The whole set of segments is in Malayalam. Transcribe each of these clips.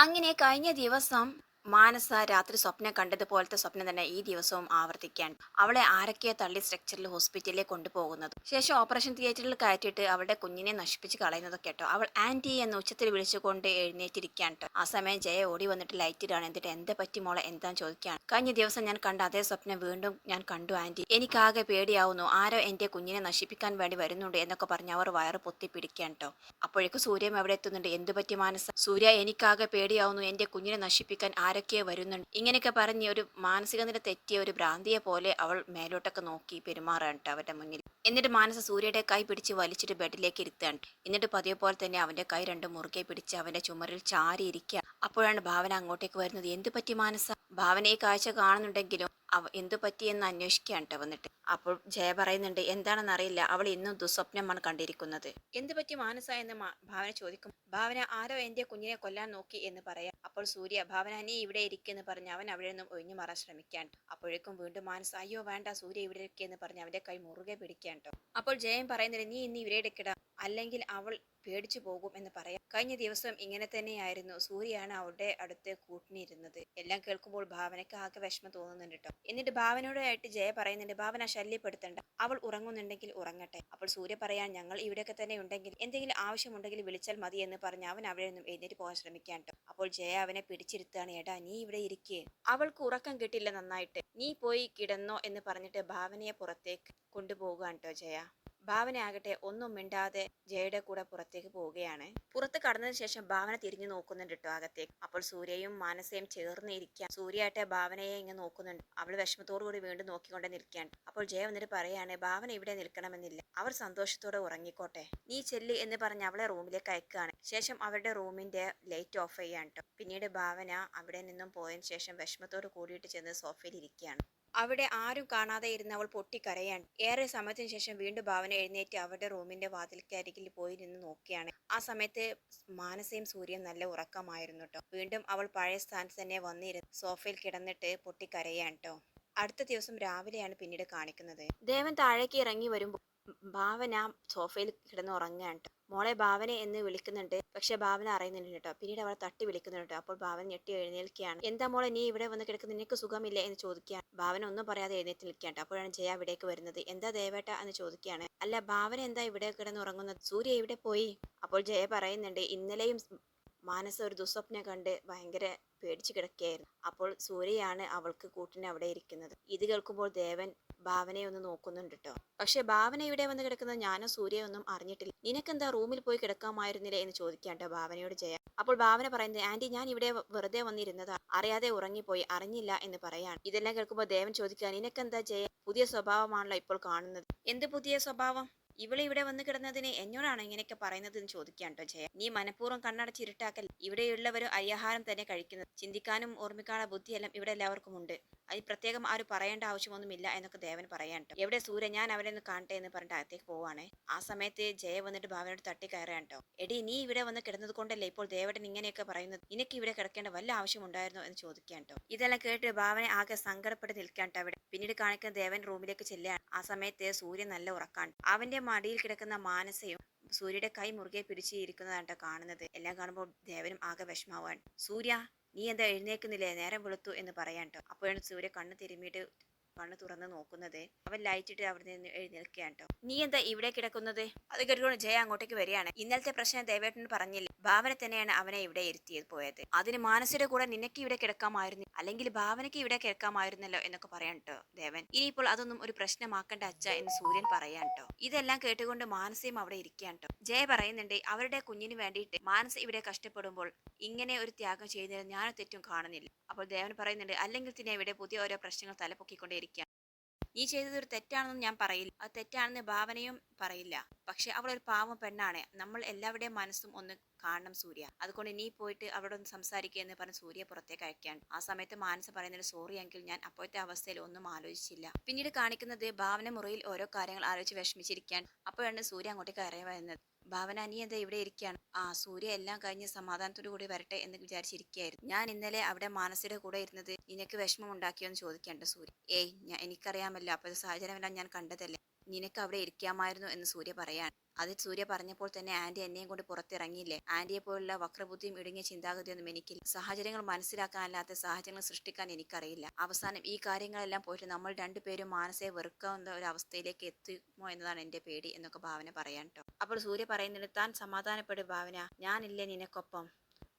അങ്ങനെ കഴിഞ്ഞ ദിവസം മാനസ രാത്രി സ്വപ്നം കണ്ടതുപോലത്തെ സ്വപ്നം തന്നെ ഈ ദിവസവും ആവർത്തിക്കാൻ. അവളെ ആരൊക്കെയോ തള്ളി സ്ട്രക്ചറിൽ ഹോസ്പിറ്റലിലേക്ക് കൊണ്ടുപോകുന്നത്. ശേഷം ഓപ്പറേഷൻ തിയേറ്ററിൽ കയറ്റിയിട്ട് അവളുടെ കുഞ്ഞിനെ നശിപ്പിച്ച് കളയുന്നതൊക്കെ കേട്ടോ. അവൾ ആന്റി എന്ന് ഉച്ചത്തിൽ വിളിച്ചുകൊണ്ട് എഴുന്നേറ്റിരിക്കാൻ ആ സമയം ജയ ഓടി വന്നിട്ട് ലൈറ്റ് ഇടാണ്. എന്നിട്ട് എന്താ പറ്റി മോളെ? എന്താന്ന് ചോദിക്കുകയാണ് കഴിഞ്ഞ ദിവസം ഞാൻ കണ്ട അതേ സ്വപ്നം വീണ്ടും ഞാൻ കണ്ടു ആന്റി. എനിക്കാകെ പേടിയാവുന്നു. ആരോ എന്റെ കുഞ്ഞിനെ നശിപ്പിക്കാൻ വേണ്ടി വരുന്നുണ്ട് എന്നൊക്കെ പറഞ്ഞ് അവർ വയറ് പൊത്തി പിടിക്കാൻ കേട്ടോ. അപ്പോഴേക്കും സൂര്യം എവിടെ എത്തുന്നുണ്ട്? എന്തു പറ്റി മാനസ? സൂര്യ എനിക്കാകെ പേടിയാവുന്നു. എന്റെ കുഞ്ഞിനെ നശിപ്പിക്കാൻ ആരൊക്കെയോ വരുന്നുണ്ട്. ഇങ്ങനെയൊക്കെ പറഞ്ഞ് ഒരു മാനസിക നില തെറ്റിയ ഒരു ഭ്രാന്തിയെ പോലെ അവൾ മേലോട്ടൊക്കെ നോക്കി പെരുമാറാണ് അവരുടെ മുന്നിൽ. എന്നിട്ട് മാനസ സൂര്യയുടെ കൈ പിടിച്ച് വലിച്ചിട്ട് ബെഡിലേക്ക് ഇരുത്താണ് എന്നിട്ട് പതിയെ പോലെ തന്നെ അവന്റെ കൈ രണ്ട് മുറുകെ പിടിച്ച് അവന്റെ ചുമരിൽ ചാരി ഇരിക്കുക അപ്പോഴാണ് ഭാവന അങ്ങോട്ടേക്ക് വരുന്നത്. എന്തു പറ്റി മാനസ? ഭാവന ഈ കാഴ്ച കാണുന്നുണ്ടെങ്കിലും? എന്തു പറ്റിയെന്ന് അന്വേഷിക്കുകയാണ് ട്ടോ വന്നിട്ട്. അപ്പോൾ ജയ പറയുന്നുണ്ട് എന്താണെന്ന് അറിയില്ല അവൾ ഇന്നും ദുസ്വപ്നമാണ് കണ്ടിരിക്കുന്നത്. എന്തു പറ്റി മാനസ എന്ന് ഭാവന ചോദിക്കും. ഭാവന ആരോ എന്റെ കുഞ്ഞിനെ കൊല്ലാൻ നോക്കി എന്ന് പറയാം. അപ്പോൾ സൂര്യ ഭാവന നീ ഇവിടെ ഇരിക്കുന്നു പറഞ്ഞ് അവൻ അവിടെ നിന്നും ഒഴിഞ്ഞു മാറാൻ ശ്രമിക്കാൻ അപ്പോഴേക്കും വീണ്ടും മാനസ അയ്യോ വേണ്ട സൂര്യ ഇവിടെ ഇരിക്കുന്നു പറഞ്ഞ് അവന്റെ കൈ മുറുകെ പിടിക്കാൻ അപ്പോൾ ജയൻ പറയുന്നില്ല നീ ഇന്ന് ഇവിടെ എടുക്കട അല്ലെങ്കിൽ അവൾ പേടിച്ചു പോകും എന്ന് പറയാം. കഴിഞ്ഞ ദിവസം ഇങ്ങനെ തന്നെയായിരുന്നു സൂര്യയാണ് അവളുടെ അടുത്ത് കൂട്ടിനിരുന്നത്. എല്ലാം കേൾക്കുമ്പോൾ ഭാവനയ്ക്ക് ആകെ വിഷമം തോന്നുന്നുണ്ട് കേട്ടോ. എന്നിട്ട് ഭാവനയോടായിട്ട് ജയ പറയുന്നുണ്ട് ഭാവന ശല്യപ്പെടുത്തണ്ട. അവൾ ഉറങ്ങുന്നുണ്ടെങ്കിൽ ഉറങ്ങട്ടെ. അപ്പോൾ സൂര്യ പറയാൻ ഞങ്ങൾ ഇവിടെയൊക്കെ തന്നെ ഉണ്ടെങ്കിൽ എന്തെങ്കിലും ആവശ്യമുണ്ടെങ്കിൽ വിളിച്ചാൽ മതി എന്ന് പറഞ്ഞ് അവൻ അവിടെ നിന്നും എഴുന്നേറ്റ് പോകാൻ ശ്രമിക്കാൻ കേട്ടോ. അപ്പോൾ ജയ അവനെ പിടിച്ചിരുത്താണ് ഏടാ നീ ഇവിടെ ഇരിക്കേ. അവൾക്ക് ഉറക്കം കിട്ടില്ല നന്നായിട്ട്. നീ പോയി കിടന്നോ എന്ന് പറഞ്ഞിട്ട് ഭാവനയെ പുറത്തേക്ക് കൊണ്ടുപോകുകയാണ് കേട്ടോ ജയ. ഭാവന ആകട്ടെ ഒന്നും മിണ്ടാതെ ജയയുടെ കൂടെ പുറത്തേക്ക് പോവുകയാണ്. പുറത്ത് കടന്നതിന് ശേഷം ഭാവന തിരിഞ്ഞു നോക്കുന്നുണ്ട് കേട്ടോ അകത്തേക്ക് അപ്പോൾ സൂര്യയും മാനസയും ചേർന്ന് ഇരിക്കുക സൂര്യയായിട്ട് ഭാവനയെ ഇങ്ങനെ നോക്കുന്നുണ്ട്. അവൾ വിഷമത്തോടു കൂടി വീണ്ടും നോക്കിക്കൊണ്ട് നിൽക്കുകയാണ്. അപ്പോൾ ജയ വന്നിട്ട് പറയാണ് ഭാവന ഇവിടെ നിൽക്കണമെന്നില്ല. അവർ സന്തോഷത്തോടെ ഉറങ്ങിക്കോട്ടെ. നീ ചെല്ലി എന്ന് പറഞ്ഞ് അവളെ റൂമിലേക്ക് അയക്കുകയാണ്. ശേഷം അവരുടെ റൂമിന്റെ ലൈറ്റ് ഓഫ് ചെയ്യാൻ കേട്ടോ പിന്നീട് ഭാവന അവിടെ നിന്നും പോയതിനു ശേഷം വിഷമത്തോട് കൂടിയിട്ട് ചെന്ന് സോഫയിൽ ഇരിക്കുകയാണ്. അവിടെ ആരും കാണാതെ ഇരുന്ന് അവൾ പൊട്ടിക്കരയാണ്. ഏറെ സമയത്തിന് ശേഷം വീണ്ടും ഭാവന എഴുന്നേറ്റ് അവരുടെ റൂമിന്റെ വാതിൽക്കരികിൽ പോയി നിന്ന് നോക്കിയാണ്. ആ സമയത്ത് മാനസയും സൂര്യൻ നല്ല ഉറക്കമായിരുന്നു കേട്ടോ വീണ്ടും അവൾ പഴയ സ്ഥാനത്ത് തന്നെ വന്നിരുന്ന് സോഫയിൽ കിടന്നിട്ട് പൊട്ടിക്കരയാണ് കേട്ടോ അടുത്ത ദിവസം രാവിലെയാണ് പിന്നീട് കാണിക്കുന്നത്. ദേവൻ താഴേക്ക് ഇറങ്ങി വരുമ്പോൾ ഭാവന സോഫയിൽ കിടന്ന് ഉറങ്ങുകയാണ് ട്ടോ. മോളെ ഭാവനെ എന്ന് വിളിക്കുന്നുണ്ട്. പക്ഷെ ഭാവന അറിയുന്നുണ്ട് കേട്ടോ. പിന്നീട് അവളെ തട്ടി വിളിക്കുന്നുണ്ട് അപ്പോൾ ഭാവൻ ഞെട്ടി എഴുന്നേൽക്കുകയാണ്. എന്താ മോളെ നീ ഇവിടെ വന്ന് കിടക്കുന്ന നിനക്ക് സുഖമില്ല? എന്ന് ചോദിക്കുകയാണ്. ഭാവന ഒന്നും പറയാതെ എഴുന്നേറ്റ് നിൽക്കുകയാണ് അപ്പോഴാണ് ജയ അവിടേക്ക് വരുന്നത്. എന്താ ദേവേട്ട? എന്ന് ചോദിക്കുകയാണ്. അല്ല ഭാവന എന്താ ഇവിടെ കിടന്നുറങ്ങുന്നത്? സൂര്യ ഇവിടെ പോയി? അപ്പോൾ ജയ പറയുന്നുണ്ട് ഇന്നലെയും മാനസ ഒരു ദുസ്വപ്നം കണ്ട് ഭയങ്കര പേടിച്ചു കിടക്കുകയായിരുന്നു. അപ്പോൾ സൂര്യയാണ് അവൾക്ക് കൂട്ടിന് അവിടെ ഇരിക്കുന്നത്. ഇത് കേൾക്കുമ്പോൾ ദേവൻ ഭാവനയെ ഒന്ന് നോക്കുന്നുണ്ട് കേട്ടോ. പക്ഷെ ഭാവന ഇവിടെ വന്ന് കിടക്കുന്ന ഞാനോ സൂര്യയൊന്നും അറിഞ്ഞിട്ടില്ല. നിനക്കെന്താ റൂമിൽ പോയി കിടക്കാമായിരുന്നില്ലേ എന്ന് ചോദിക്കാണ്ട് ഭാവനയോട് ജയ. അപ്പോൾ ഭാവന പറയുന്നത് ആന്റി ഞാൻ ഇവിടെ വെറുതെ വന്നിരുന്നതാ. അറിയാതെ ഉറങ്ങിപ്പോയി അറിഞ്ഞില്ല എന്ന് പറയാണ്. ഇതെല്ലാം കേൾക്കുമ്പോൾ ദേവൻ ചോദിക്കുക നിനക്കെന്താ ജയ? പുതിയ സ്വഭാവമാണല്ലോ ഇപ്പോൾ കാണുന്നത്. എന്ത് പുതിയ സ്വഭാവം? ഇവിടെ ഇവിടെ വന്ന് കിടന്നതിന് എന്നോടാണ് ഇങ്ങനെയൊക്കെ പറയുന്നത് എന്ന് ചോദിക്കാൻ ജയ. നീ മനഃപൂർവം കണ്ണടച്ച് ഇരുട്ടാക്കൽ ഇവിടെയുള്ളവരും അയ്യാഹാരം തന്നെ കഴിക്കുന്നത്. ചിന്തിക്കാനും ഓർമ്മിക്കാനുള്ള ബുദ്ധിയെല്ലാം ഇവിടെ എല്ലാവർക്കും ഉണ്ട്. അത് പ്രത്യേകം ആരും പറയേണ്ട ആവശ്യമൊന്നുമില്ല എന്നൊക്കെ ദേവൻ പറയാൻ എവിടെ സൂര്യ ഞാൻ അവനെ ഒന്ന് കാണട്ടെ എന്ന് പറഞ്ഞിട്ട് അകത്തേക്ക് പോവാണ്. ആ സമയത്ത് ജയ വന്നിട്ട് ഭാവനോട് തട്ടി കയറാൻ ട്ടോ. എടി നീ ഇവിടെ വന്ന് കിടന്നത് കൊണ്ടല്ലേ ഇപ്പോൾ ദേവടൻ ഇങ്ങനെയൊക്കെ പറയുന്നത്? നിനക്ക് ഇവിടെ കിടക്കേണ്ട വല്ല ആവശ്യമുണ്ടായിരുന്നോ എന്ന് ചോദിക്കാൻ ട്ടോ. ഇതെല്ലാം കേട്ട് ഭാവന ആകെ സങ്കടപ്പെട്ട് നിൽക്കാൻ അവിടെ. പിന്നീട് കാണിക്കുന്ന ദേവൻ റൂമിലേക്ക് ചെല്ലുകയാണ്. ആ സമയത്ത് സൂര്യൻ നല്ല ഉറക്കാണ്. അവന്റെ മടിയിൽ കിടക്കുന്ന മാനസയും സൂര്യയുടെ കൈ മുറുകെ പിടിച്ചിരിക്കുന്നതാണ് കാണുന്നത്. എല്ലാം കാണുമ്പോൾ ദേവനും ആകെ വിഷമാവാൻ സൂര്യ നീ എന്താ എഴുന്നേക്കുന്നില്ലേ നേരം വെളുത്തു എന്ന് പറയാൻ കേട്ടോ അപ്പോഴാണ് സൂര്യ കണ്ണ് തിരുമ്മിയിട്ട് കണ്ണ് തുറന്ന് നോക്കുന്നത്. അവൻ ലൈറ്റിട്ട് അവിടെ നിന്ന് എഴുന്നേൽക്കുകയാണ് ട്ടോ. നീ എന്താ ഇവിടെ കിടക്കുന്നത്? അത് കേട്ടുകൊണ്ട് ജയ അങ്ങോട്ടേക്ക് വരികയാണ്. ഇന്നലത്തെ പ്രശ്നം ദേവേട്ടൻ പറഞ്ഞില്ല. ഭാവന തന്നെയാണ് അവനെ ഇവിടെ ഇരുത്തിയത് പോയത്. അതിന് മാനസിയുടെ കൂടെ നിനക്ക് ഇവിടെ കിടക്കാമായിരുന്നു. അല്ലെങ്കിൽ ഭാവനയ്ക്ക് ഇവിടെ കിടക്കാമായിരുന്നല്ലോ എന്നൊക്കെ പറയാൻ കേട്ടോ ദേവൻ. ഇനിയിപ്പോൾ അതൊന്നും ഒരു പ്രശ്നമാക്കേണ്ട അച്ഛ എന്ന് സൂര്യൻ പറയാൻ കേട്ടോ ഇതെല്ലാം കേട്ടുകൊണ്ട് മാനസയും അവിടെ ഇരിക്കാൻ ട്ടോ. ജയ പറയുന്നുണ്ട് അവരുടെ കുഞ്ഞിന് വേണ്ടിയിട്ട് മാനസ ഇവിടെ കഷ്ടപ്പെടുമ്പോൾ ഇങ്ങനെ ഒരു ത്യാഗം ചെയ്യുന്നതിൽ ഞാൻ തെറ്റും കാണുന്നില്ല. അപ്പോൾ ദേവൻ പറയുന്നുണ്ട് അല്ലെങ്കിൽ തന്നെ ഇവിടെ പുതിയ ഓരോ പ്രശ്നങ്ങൾ തലപ്പൊക്കിക്കൊണ്ടേയിരിക്കുക നീ ചെയ്തത് ഒരു തെറ്റാണെന്ന് ഞാൻ പറയില്ല. അത് തെറ്റാണെന്ന് ഭാവനയും പറയില്ല. പക്ഷെ അവൾ ഒരു പാവം പെണ്ണാണ്. നമ്മൾ എല്ലാവരുടെയും മനസ്സും ഒന്ന് കാണണം സൂര്യ. അതുകൊണ്ട് നീ പോയിട്ട് അവിടെ ഒന്ന് സംസാരിക്കുക എന്ന് പറഞ്ഞ് സൂര്യ പുറത്തേക്ക് അയക്കാൻ ആ സമയത്ത് മാനസ പറയുന്നത് സോറി എങ്കിൽ ഞാൻ അപ്പോഴത്തെ അവസ്ഥയിൽ ഒന്നും ആലോചിച്ചില്ല. പിന്നീട് കാണിക്കുന്നത് ഭാവന മുറിയിൽ ഓരോ കാര്യങ്ങൾ ആലോചിച്ച് വിഷമിച്ചിരിക്കാൻ അപ്പോഴാണ് സൂര്യ അങ്ങോട്ടേക്ക് കയറി വരുന്നത്. ഭാവന നീ എന്താ ഇവിടെ ഇരിക്കുകയാണ്? ആ സൂര്യ എല്ലാം കഴിഞ്ഞ് സമാധാനത്തോടു കൂടി വരട്ടെ എന്ന് വിചാരിച്ചിരിക്കുകയായിരുന്നു. ഞാൻ ഇന്നലെ അവിടെ മാനസയുടെ കൂടെ ഇരുന്നത് നിനക്ക് വിഷമം ഉണ്ടാക്കിയോ എന്ന് ചോദിക്കേണ്ട സൂര്യ. ഏയ് ഞാൻ എനിക്കറിയാമല്ലോ. അപ്പോഴത്തെ സാഹചര്യമെല്ലാം ഞാൻ കണ്ടതല്ലേ? നിനക്ക് അവിടെ ഇരിക്കാമായിരുന്നു എന്ന് സൂര്യ പറയാൻ അതിൽ സൂര്യ പറഞ്ഞപ്പോൾ തന്നെ ആന്റി എന്നെയും കൊണ്ട് പുറത്തിറങ്ങിയില്ലേ? ആന്റിയെ പോലുള്ള വക്രബുദ്ധിയും ഇടുങ്ങിയ ചിന്താഗതിയൊന്നും എനിക്കില്ല. സാഹചര്യങ്ങൾ മനസ്സിലാക്കാനല്ലാത്ത സാഹചര്യങ്ങൾ സൃഷ്ടിക്കാൻ എനിക്കറിയില്ല. അവസാനം ഈ കാര്യങ്ങളെല്ലാം പോയിട്ട് നമ്മൾ രണ്ടുപേരും മാനസിക വെറുക്കാവുന്ന ഒരു അവസ്ഥയിലേക്ക് എത്തുമോ എന്നതാണ് എന്റെ പേടി എന്നൊക്കെ ഭാവന പറയാൻ കേട്ടോ അപ്പോൾ സൂര്യ പറയുന്നുണ്ട് താൻ സമാധാനപ്പെടും ഭാവന. ഞാനില്ലേ നിനക്കൊപ്പം.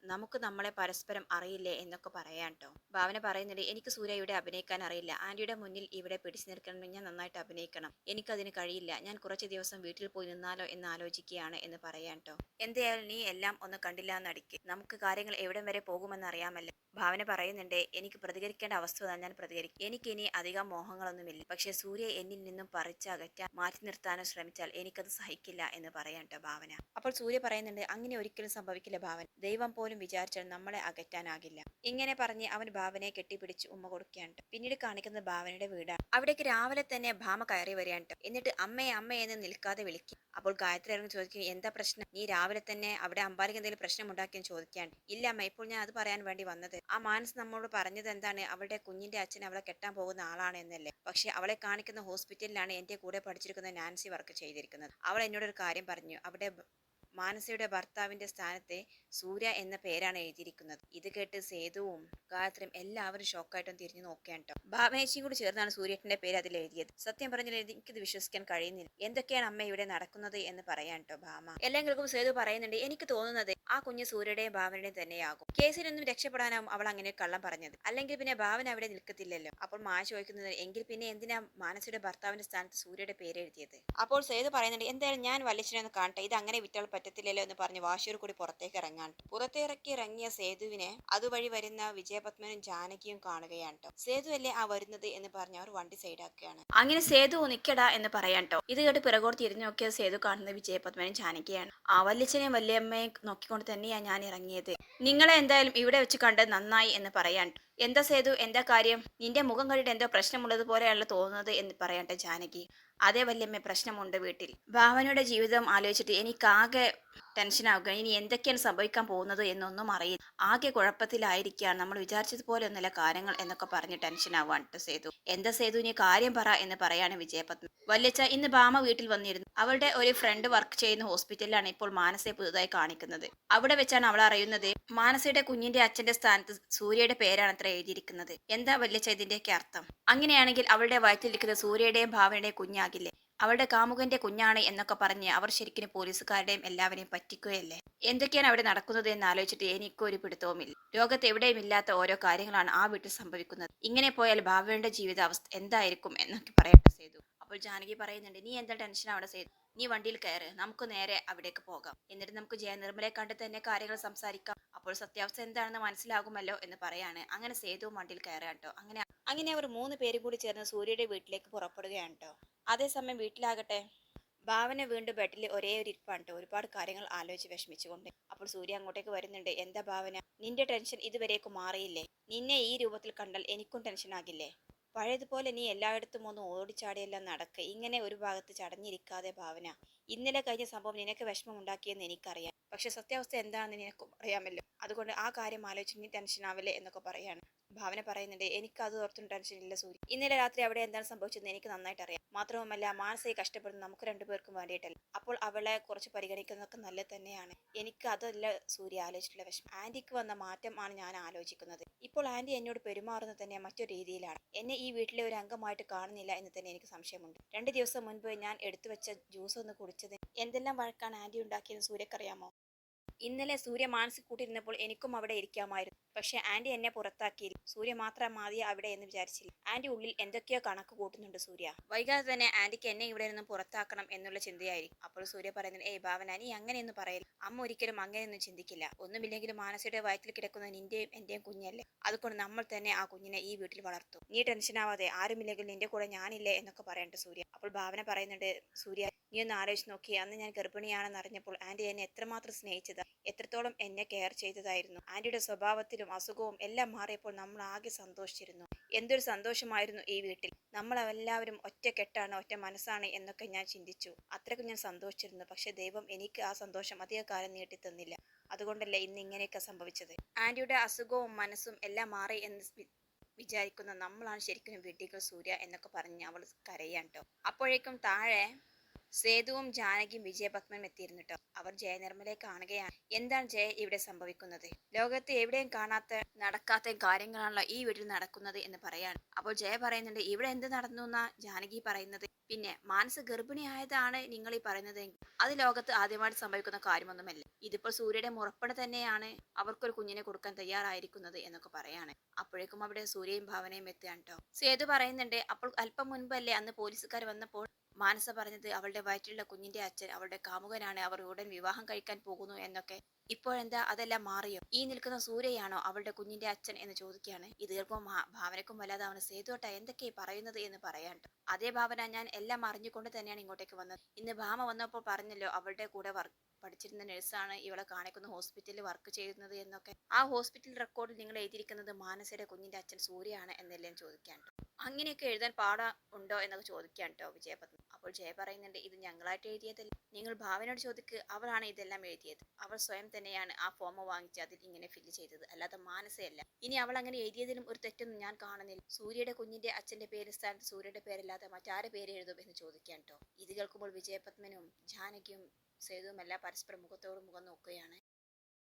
നമുക്ക് നമ്മളെ പരസ്പരം അറിയില്ലേ എന്നൊക്കെ പറയാൻ കേട്ടോ ഭാവന പറയുന്നുണ്ട് എനിക്ക് സൂര്യയുടെ അഭിനയിക്കാൻ അറിയില്ല. ആന്റിയുടെ മുന്നിൽ ഇവിടെ പിടിച്ചു നിൽക്കണമെങ്കിൽ ഞാൻ നന്നായിട്ട് അഭിനയിക്കണം. എനിക്കതിന് കഴിയില്ല. ഞാൻ കുറച്ച് ദിവസം വീട്ടിൽ പോയി നിന്നാലോ എന്ന് ആലോചിക്കുകയാണ് എന്ന് പറയാൻ കേട്ടോ എന്തായാലും നീ എല്ലാം ഒന്ന് കണ്ടില്ല എന്നടിക്ക് നമുക്ക് കാര്യങ്ങൾ എവിടം വരെ പോകുമെന്ന് അറിയാമല്ലോ. ഭാവന പറയുന്നുണ്ട് എനിക്ക് പ്രതികരിക്കേണ്ട അവസ്ഥ വന്നാൽ ഞാൻ പ്രതികരിക്കും. എനിക്കിനി അധികം മോഹങ്ങളൊന്നുമില്ല. പക്ഷേ സൂര്യ എന്നിൽ നിന്നും പറിച്ചകറ്റാൻ മാറ്റി നിർത്താനോ ശ്രമിച്ചാൽ എനിക്കത് സഹിക്കില്ല എന്ന് പറയാൻ ഭാവന. അപ്പോൾ സൂര്യ പറയുന്നുണ്ട് അങ്ങനെ ഒരിക്കലും സംഭവിക്കില്ല ഭാവന. ദൈവം പോലും വിചാരിച്ചാൽ നമ്മളെ അകറ്റാനാകില്ല. ഇങ്ങനെ പറഞ്ഞ് അവൻ ഭാവനയെ കെട്ടിപ്പിടിച്ച് ഉമ്മ കൊടുക്കുകയാണ്. പിന്നീട് കാണിക്കുന്നത് ഭാവനയുടെ വീടാണ്. അവിടേക്ക് രാവിലെ തന്നെ ഭാമ കയറി വരികയാണ് ട്ടോ. എന്നിട്ട് അമ്മയെ അമ്മയെന്ന് നിൽക്കാതെ വിളിക്കും. അപ്പോൾ ഗായത്രി ഇറങ്ങി ചോദിക്കും എന്താ പ്രശ്നം? നീ രാവിലെ തന്നെ അവിടെ അമ്പാലിക്ക് എന്തെങ്കിലും പ്രശ്നം ഉണ്ടാക്കിയെന്ന് ചോദിക്കാണ് ഇല്ല അമ്മ ഇപ്പോൾ ഞാൻ അത് പറയാൻ വേണ്ടി വന്നത് ആ മാനസ് നമ്മോട് പറഞ്ഞത് എന്താണ്? അവളുടെ കുഞ്ഞിന്റെ അച്ഛൻ അവളെ കെട്ടാൻ പോകുന്ന ആളാണ് എന്നല്ലേ? പക്ഷെ അവളെ കാണിക്കുന്ന ഹോസ്പിറ്റലിലാണ് എന്റെ കൂടെ പഠിച്ചിരിക്കുന്ന നാൻസി വർക്ക് ചെയ്തിരിക്കുന്നത്. അവൾ എന്നോട് ഒരു കാര്യം പറഞ്ഞു. അവിടെ മാനസയുടെ ഭർത്താവിന്റെ സ്ഥാനത്തെ സൂര്യ എന്ന പേരാണ് എഴുതിയിരിക്കുന്നത്. ഇത് കേട്ട് സേതുവും ഗായത്രിയും എല്ലാവരും ഷോക്കായിട്ടും തിരിഞ്ഞു നോക്കുകയാണ് കേട്ടോ ഭാവേശിയും കൂടി ചേർന്നാണ് സൂര്യട്ടന്റെ പേര് അതിൽ എഴുതിയത്. സത്യം പറഞ്ഞാൽ എനിക്കിത് വിശ്വസിക്കാൻ കഴിയുന്നില്ല. എന്തൊക്കെയാണ് അമ്മ ഇവിടെ നടക്കുന്നത് എന്ന് പറയാൻ കേട്ടോ ഭാമ. എല്ലാം സേതു പറയുന്നുണ്ട് എനിക്ക് തോന്നുന്നത് ആ കുഞ്ഞ് സൂര്യയുടെയും ഭാവനയുടെയും തന്നെയാകും. കേസിൽ നിന്നും രക്ഷപ്പെടാനാവും അവൾ അങ്ങനെ കള്ളം പറഞ്ഞത്. അല്ലെങ്കിൽ പിന്നെ ഭാവന അവിടെ നിൽക്കത്തില്ലല്ലോ. അപ്പോൾ മായ ചോദിക്കുന്നത് എങ്കിൽ പിന്നെ എന്തിനാ മാനസിയുടെ ഭർത്താവിന്റെ സ്ഥാനത്ത് സൂര്യയുടെ പേര് എഴുതിയത്? അപ്പോൾ സേതു പറയുന്നുണ്ട് എന്തായാലും ഞാൻ വല്യച്ഛനൊന്ന് കാണട്ടെ. ഇത് അങ്ങനെ വിറ്റാൽ പറ്റത്തില്ലല്ലോ എന്ന് പറഞ്ഞ് വാശിയോട് കൂടി പുറത്തേക്ക് ഇറങ്ങാൻ പുറത്തിറക്കി ഇറങ്ങിയ സേതുവിനെ അതുവഴി വരുന്ന വിജയപത്മനും ജാനകിയും കാണുകയാണ് ട്ടോ. സേതു അല്ലേ ആ വരുന്നത് എന്ന് പറഞ്ഞ് അവർ വണ്ടി സൈഡാക്കുകയാണ്. അങ്ങനെ സേതു നിക്കടാ എന്ന് പറയാൻ കേട്ടോ ഇത് കേട്ട് പിറകോട്ട് തിരിഞ്ഞു നോക്കിയ സേതു കാണുന്നത് വിജയപത്മനും ജാനകിയാണ്. ആ വല്യച്ഛനെയും വല്യമ്മയും നോക്കിക്കൊണ്ട് തന്നെയാണ് ഞാൻ ഇറങ്ങിയത് നിങ്ങളെ എന്തായാലും ഇവിടെ വെച്ച് കണ്ട് നന്നായി എന്ന് പറയാൻ. എന്താ സേതു? എന്താ കാര്യം? നിന്റെ മുഖം കണ്ടിട്ട് എന്തോ പ്രശ്നമുള്ളത് പോലെയാണ് തോന്നുന്നത് എന്ന് പറയട്ടെ ജാനകി. അതേ വല്യമ്മ പ്രശ്നമുണ്ട് വീട്ടിൽ. ഭാവനയുടെ ജീവിതം ആലോചിച്ചിട്ട് എനിക്കാകെ ടെൻഷനാവുക ഇനി എന്തൊക്കെയാണ് സംഭവിക്കാൻ പോകുന്നത് എന്നൊന്നും അറിയില്ല. ആകെ കുഴപ്പത്തിലായിരിക്കുകയാണ്. നമ്മൾ വിചാരിച്ചതുപോലെ ഒന്നല്ല കാര്യങ്ങൾ എന്നൊക്കെ പറഞ്ഞ് ടെൻഷനാവാണ് സേതു. എന്താ സേതു ഇനി കാര്യം പറ എന്ന് പറയാണ് വിജയപത്മ വല്യച്ച ഇന്ന് ഭാമ വീട്ടിൽ വന്നിരുന്നു. അവളുടെ ഒരു ഫ്രണ്ട് വർക്ക് ചെയ്യുന്ന ഹോസ്പിറ്റലിലാണ് ഇപ്പോൾ മാനസയെ പുതുതായി കാണിക്കുന്നത്. അവിടെ വെച്ചാണ് അവൾ അറിയുന്നത്. മാനസയുടെ കുഞ്ഞിന്റെ അച്ഛന്റെ സ്ഥാനത്ത് സൂര്യയുടെ പേരാണ് അത്ര എഴുതിയിരിക്കുന്നത്. എന്താ വല്യച്ച ഇതിന്റെയൊക്കെ അർത്ഥം? അങ്ങനെയാണെങ്കിൽ അവളുടെ വയറ്റിലിരിക്കുന്ന സൂര്യയുടെയും ഭാവനയുടെയും കുഞ്ഞാകില്ലേ? അവളുടെ കാമുകന്റെ കുഞ്ഞാണ് എന്നൊക്കെ പറഞ്ഞ് അവർ ശരിക്കും പോലീസുകാരുടെയും എല്ലാവരെയും പറ്റിക്കുകയല്ലേ? എന്തൊക്കെയാണ് അവിടെ നടക്കുന്നത് എന്ന് ആലോചിച്ചിട്ട് എനിക്കൊരു പിടുത്തവുമില്ല. ലോകത്ത് എവിടെയും ഇല്ലാത്ത ഓരോ കാര്യങ്ങളാണ് ആ വീട്ടിൽ സംഭവിക്കുന്നത്. ഇങ്ങനെ പോയാൽ ഭാവയുടെ ജീവിതാവസ്ഥ എന്തായിരിക്കും എന്നൊക്കെ പറയട്ടെ സേതു. അപ്പോൾ ജാനകി പറയുന്നുണ്ട് നീ എന്താ ടെൻഷൻ അവിടെ സേതു? നീ വണ്ടിയിൽ കയറ്. നമുക്ക് നേരെ അവിടേക്ക് പോകാം. എന്നിട്ട് നമുക്ക് ജയനിർമ്മലെ കണ്ട് തന്നെ കാര്യങ്ങൾ സംസാരിക്കാം. അപ്പോൾ സത്യാവസ്ഥ എന്താണെന്ന് മനസ്സിലാകുമല്ലോ എന്ന് പറയാണ്. അങ്ങനെ സേതു വണ്ടിയിൽ കയറുക കേട്ടോ. അങ്ങനെ അങ്ങനെ അവർ മൂന്ന് പേര് കൂടി ചേർന്ന് സൂര്യയുടെ വീട്ടിലേക്ക് പുറപ്പെടുകയാണ് കേട്ടോ. അതേസമയം വീട്ടിലാകട്ടെ. ഭാവന വീണ്ടും ബെഡിൽ ഒരേ ഒരു ഇരിപ്പാണ്. ഒരുപാട് കാര്യങ്ങൾ ആലോചിച്ച് വിഷമിച്ചുകൊണ്ട്. അപ്പോൾ സൂര്യ അങ്ങോട്ടേക്ക് വരുന്നുണ്ട്. എന്താ ഭാവന? നിന്റെ ടെൻഷൻ ഇതുവരേക്കും മാറിയില്ലേ? നിന്നെ ഈ രൂപത്തിൽ കണ്ടാൽ എനിക്കും ടെൻഷൻ ആകില്ലേ? പഴയതുപോലെ നീ എല്ലായിടത്തും ഒന്ന് ഓടിച്ചാടിയെല്ലാം നടക്ക്. ഇങ്ങനെ ഒരു ഭാഗത്ത് ചടഞ്ഞിരിക്കാതെ ഭാവന. ഇന്നലെ കഴിഞ്ഞ സംഭവം നിനക്ക് വിഷമം ഉണ്ടാക്കിയെന്ന് എനിക്കറിയാം. പക്ഷെ സത്യാവസ്ഥ എന്താണെന്ന് നിനക്കും അറിയാമല്ലോ. അതുകൊണ്ട് ആ കാര്യം ആലോചിച്ച് നീ ടെൻഷൻ ആവില്ലേ എന്നൊക്കെ പറയാണ്. ഭാവന പറയുന്നുണ്ട് എനിക്ക് അത് ഓർത്തും ടെൻഷൻ ഇല്ല സൂര്യ. ഇന്നലെ രാത്രി അവിടെ എന്താണ് സംഭവിച്ചതെന്ന് എനിക്ക് നന്നായിട്ട് അറിയാം. മാത്രവുമല്ല മാനസിക കഷ്ടപ്പെടുന്ന നമുക്ക് രണ്ടുപേർക്കും വേണ്ടിയിട്ടല്ല. അപ്പോൾ അവളെ കുറച്ച് പരിഗണിക്കുന്നതൊക്കെ നല്ലത് തന്നെയാണ്. എനിക്ക് അതല്ല സൂര്യ ആലോചിച്ചിട്ടുള്ള വിഷമം. ആന്റിക്ക് വന്ന മാറ്റമാണ് ഞാൻ ആലോചിക്കുന്നത്. ഇപ്പോൾ ആന്റി എന്നോട് പെരുമാറുന്നത് തന്നെ മറ്റൊരു രീതിയിലാണ്. എന്നെ ഈ വീട്ടിലെ ഒരു അംഗമായിട്ട് കാണുന്നില്ല എന്ന് തന്നെ എനിക്ക് സംശയമുണ്ട്. രണ്ട് ദിവസം മുൻപ് ഞാൻ എടുത്തു വെച്ച ജ്യൂസ് ഒന്ന് കുടിച്ചത് എന്തെല്ലാം വഴക്കാണ് ആന്റി ഉണ്ടാക്കിയെന്ന് സൂര്യക്കറിയാമോ ഇന്നലെ സൂര്യ മാനസിക കൂട്ടിയിരുന്നപ്പോൾ എനിക്കും അവിടെ ഇരിക്കാമായിരുന്നു. പക്ഷെ ആന്റി എന്നെ പുറത്താക്കിയില്ല സൂര്യ മാത്രം മതി അവിടെ എന്ന് വിചാരിച്ചില്ല. ആന്റി ഉള്ളിൽ എന്തൊക്കെയോ കണക്ക് കൂട്ടുന്നുണ്ട് സൂര്യ. വൈകാതെ തന്നെ ആന്റിക്ക് എന്നെ ഇവിടെ നിന്നും പുറത്താക്കണം എന്നുള്ള ചിന്തയായിരിക്കും. അപ്പോൾ സൂര്യ പറയുന്നത് ഏയ് ഭാവന നീ അങ്ങനെയൊന്നും പറയില്ല അമ്മ ഒരിക്കലും അങ്ങനെയൊന്നും ചിന്തിക്കില്ല. ഒന്നുമില്ലെങ്കിലും മാനസിയുടെ വയറ്റിൽ കിടക്കുന്ന നിന്റെയും എന്റെയും കുഞ്ഞല്ലേ? അതുകൊണ്ട് നമ്മൾ തന്നെ ആ കുഞ്ഞിനെ ഈ വീട്ടിൽ വളർത്തു. നീ ടെൻഷനാവാതെ ആരുമില്ലെങ്കിൽ നിന്റെ കൂടെ ഞാനില്ലേ എന്നൊക്കെ പറയണ്ട സൂര്യ. അപ്പോൾ ഭാവന പറയുന്നുണ്ട് സൂര്യ നീ ഒന്ന് ആലോചിച്ച് നോക്കി. അന്ന് ഞാൻ ഗർഭിണിയാണെന്ന് അറിഞ്ഞപ്പോൾ ആന്റി എന്നെ എത്രമാത്രം സ്നേഹിച്ചത്. എത്രത്തോളം എന്നെ കെയർ ചെയ്തതായിരുന്നു. ആന്റിയുടെ സ്വഭാവത്തിലും അസുഖവും എല്ലാം മാറിയപ്പോൾ നമ്മൾ ആകെ സന്തോഷിച്ചിരുന്നു. എന്തൊരു സന്തോഷമായിരുന്നു ഈ വീട്ടിൽ. നമ്മളെല്ലാവരും ഒറ്റക്കെട്ടാണ് ഒറ്റ മനസ്സാണ് എന്നൊക്കെ ഞാൻ ചിന്തിച്ചു. അത്രയ്ക്കും ഞാൻ സന്തോഷിച്ചിരുന്നു. പക്ഷേ ദൈവം എനിക്ക് ആ സന്തോഷം അധിക കാലം നീട്ടി തന്നില്ല. അതുകൊണ്ടല്ലേ ഇന്ന് ഇങ്ങനെയൊക്കെ സംഭവിച്ചത്? ആന്റിയുടെ അസുഖവും മനസ്സും എല്ലാം മാറി എന്ന് വിചാരിക്കുന്ന നമ്മളാണ് ശരിക്കും വിഡ്ഢികൾ സൂര്യ എന്നൊക്കെ പറഞ്ഞ് അവൾ കരയാൻ കേട്ടോ അപ്പോഴേക്കും താഴെ സേതുവും ജാനകിയും വിജയപത്മനും എത്തിയിരുന്നു കേട്ടോ അവർ ജയനിർമ്മലയെ കാണുകയാണ്. എന്താണ് ജയ ഇവിടെ സംഭവിക്കുന്നത്? ലോകത്ത് എവിടെയും കാണാത്ത നടക്കാത്ത കാര്യങ്ങളാണല്ലോ ഈ വീട്ടിൽ നടക്കുന്നത് എന്ന് പറയാണ് അപ്പോൾ ജയ പറയുന്നുണ്ട് ഇവിടെ എന്ത് നടന്നു എന്നാ ജാനകി പറയുന്നത്. പിന്നെ മാനസ ഗർഭിണിയായതാണ് നിങ്ങൾ ഈ പറയുന്നത് അത് ലോകത്ത് ആദ്യമായിട്ട് സംഭവിക്കുന്ന കാര്യമൊന്നുമല്ല. ഇതിപ്പോൾ സൂര്യയുടെ മുറപ്പണ തന്നെയാണ് അവർക്കൊരു കുഞ്ഞിനെ കൊടുക്കാൻ തയ്യാറായിരിക്കുന്നത് എന്നൊക്കെ പറയാണ്. അപ്പോഴേക്കും അവിടെ സൂര്യയും ഭാവനയും എത്തുകയാണ് കേട്ടോ സേതു പറയുന്നുണ്ട് അപ്പോൾ അല്പം മുൻപല്ലേ അന്ന് പോലീസുകാർ വന്നപ്പോൾ മാനസ പറഞ്ഞത് അവളുടെ വയറ്റിലുള്ള കുഞ്ഞിന്റെ അച്ഛൻ അവളുടെ കാമുകനാണ് അവർ ഉടൻ വിവാഹം കഴിക്കാൻ പോകുന്നു എന്നൊക്കെ. ഇപ്പോഴെന്താ അതെല്ലാം മാറിയോ? ഈ നിൽക്കുന്ന സൂര്യയാണോ അവളുടെ കുഞ്ഞിന്റെ അച്ഛൻ എന്ന് ചോദിക്കുകയാണ്. ഇത് കേൾക്കുമ്പോൾ ഭാവനക്കും വല്ലാതെ അവന് സേതുവട്ട എന്തൊക്കെയാ പറയുന്നത് എന്ന് പറയാണ്ട് അതേ ഭാവന ഞാൻ എല്ലാം അറിഞ്ഞുകൊണ്ട് തന്നെയാണ് ഇങ്ങോട്ടേക്ക് വന്നത്. ഇന്ന് ഭാമ വന്നപ്പോൾ പറഞ്ഞല്ലോ അവളുടെ കൂടെ വർക്ക് പഠിച്ചിരുന്ന നഴ്സാണ് ഇവളെ കാണിക്കുന്ന ഹോസ്പിറ്റലിൽ വർക്ക് ചെയ്യുന്നത് എന്നൊക്കെ. ആ ഹോസ്പിറ്റൽ റെക്കോർഡിൽ നിങ്ങൾ എഴുതിയിരിക്കുന്നത് മാനസയുടെ കുഞ്ഞിന്റെ അച്ഛൻ സൂര്യയാണ് എന്നെല്ലാം ചോദിക്കാൻ ട്ടോ. അങ്ങനെയൊക്കെ എഴുതാൻ പാടാ ഉണ്ടോ എന്നൊക്കെ ചോദിക്കാൻ കേട്ടോ വിജയപത്മ. അപ്പോൾ ജയ പറയുന്നുണ്ട് ഇത് ഞങ്ങളായിട്ട് എഴുതിയതല്ല. നിങ്ങൾ ഭാവനയോട് ചോദിക്ക് അവളാണ് ഇതെല്ലാം എഴുതിയത്. അവൾ സ്വയം തന്നെയാണ് ആ ഫോം വാങ്ങിച്ച് അതിൽ ഇങ്ങനെ ഫില്ല് ചെയ്തത്. അല്ലാതെ മാനസയല്ല. ഇനി അവൾ അങ്ങനെ എഴുതിയതിലും ഒരു തെറ്റൊന്നും ഞാൻ കാണുന്നില്ല. സൂര്യയുടെ കുഞ്ഞിന്റെ അച്ഛന്റെ പേര് സ്ഥാനത്ത് സൂര്യയുടെ പേരല്ലാതെ മറ്റാരെ പേര് എഴുതും എന്ന് ചോദിക്കാൻ കേട്ടോ ഇത് കേൾക്കുമ്പോൾ വിജയപത്മനും ജാനകിയും സേതുവും എല്ലാം പരസ്പരം മുഖത്തോട് മുഖം നോക്കുകയാണ്.